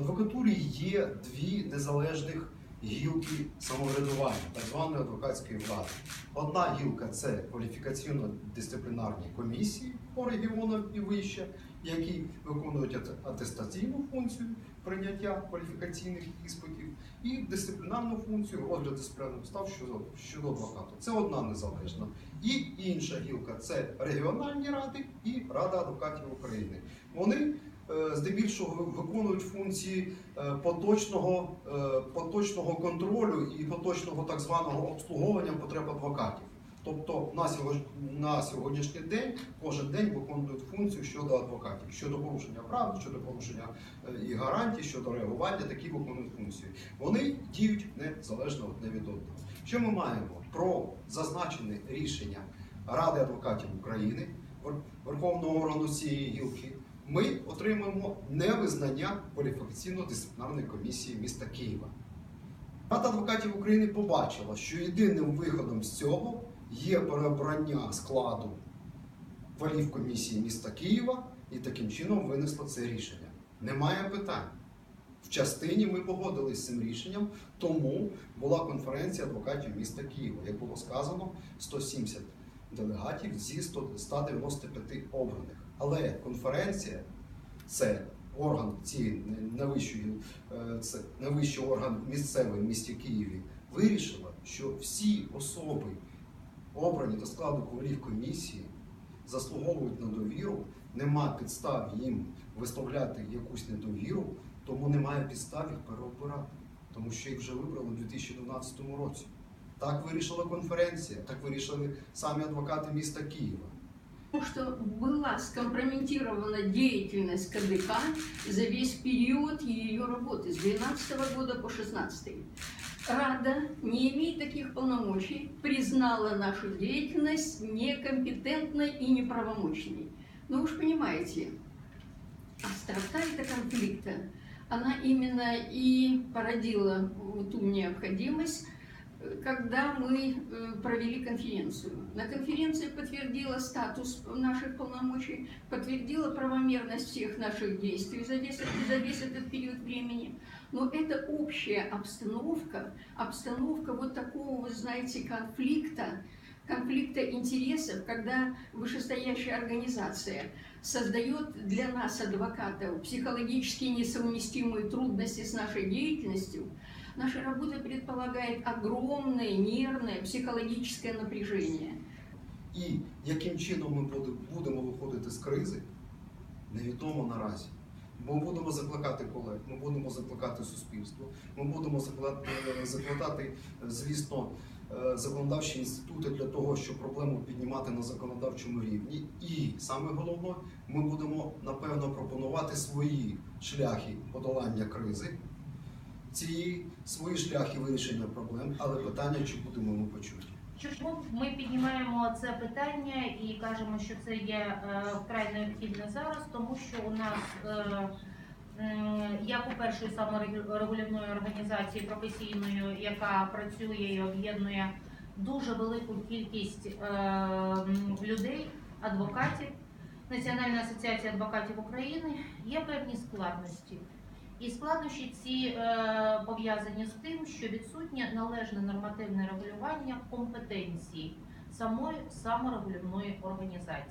адвокатурі є дві незалежних гілки самоврядування, так званої адвокатської влади. Одна гілка це кваліфікаційно-дисциплінарні комісії по регіонам і вище, які виконують ате- атестаційну функцію прийняття кваліфікаційних іспитів і дисциплінарну функцію розгляд дисциплінарних став щодо, щодо адвоката. Це одна незалежна. І інша гілка це регіональні ради і Рада адвокатів України. Вони здебільшого виконують функції е, поточного, е, поточного контролю і поточного так званого обслуговування потреб адвокатів. Тобто на, сьогоднішній день кожен день виконують функцію щодо адвокатів, щодо порушення прав, щодо порушення е, і гарантій, щодо реагування, такі виконують функції. Вони діють незалежно одне від одного. Що ми маємо про зазначене рішення Ради адвокатів України, Верховного органу цієї гілки? Ми отримуємо невизнання кваліфікаційно-дисциплінарної комісії міста Києва. Рада адвокатів України побачила, що єдиним виходом з цього є переобрання складу валів комісії міста Києва і таким чином винесла це рішення. Немає питань. В частині ми погодились з цим рішенням, тому була конференція адвокатів міста Києва, як було сказано, 170 делегатів зі 195 обраних. Але конференція це орган цієї найвищої, е, це найвищий орган місцевий в місті Києві, вирішила, що всі особи, обрані до складу голів комісії, заслуговують на довіру, нема підстав їм висловляти якусь недовіру, тому немає підстав їх переобирати, тому що їх вже вибрали у 2012 році. Так вирішила конференція, так вирішили самі адвокати міста Києва. Потому что была скомпрометирована деятельность КДК за весь период ее работы с 2012 года по 2016. Рада, не имея таких полномочий, признала нашу деятельность некомпетентной и неправомочной. Но же понимаете, острота этого конфликта, она именно и породила ту необходимость когда мы э, провели конференцию. На конференции подтвердила статус наших полномочий, подтвердила правомерность всех наших действий за весь, за весь этот период времени. Но это общая обстановка, обстановка вот такого, вы знаете, конфликта, конфликта интересов, когда вышестоящая организация создает для нас, адвокатов, психологически несовместимые трудности с нашей деятельностью, Наша работа предполагает огромное нервное психологическое напряжение. І яким чином ми буде- будемо виходити з кризи, невідомо наразі. Ми будемо закликати колег, ми будемо закликати суспільство, ми будемо е, закладати, е, звісно, е, законодавчі інститути для того, щоб проблему піднімати на законодавчому рівні. І саме головне, ми будемо напевно пропонувати свої шляхи подолання кризи, ці свої шляхи вирішення проблем, але питання, чи будемо ми почуті. Чому ми піднімаємо це питання і кажемо, що це є е, вкрай необхідне зараз, тому що у нас е, як у першої саморегулівної організації професійної, яка працює і об'єднує дуже велику кількість е, людей, адвокатів, Національна асоціація адвокатів України, є певні складності. І складнощі ці е, пов'язані з тим, що відсутнє належне нормативне регулювання компетенції самої саморегулівної організації.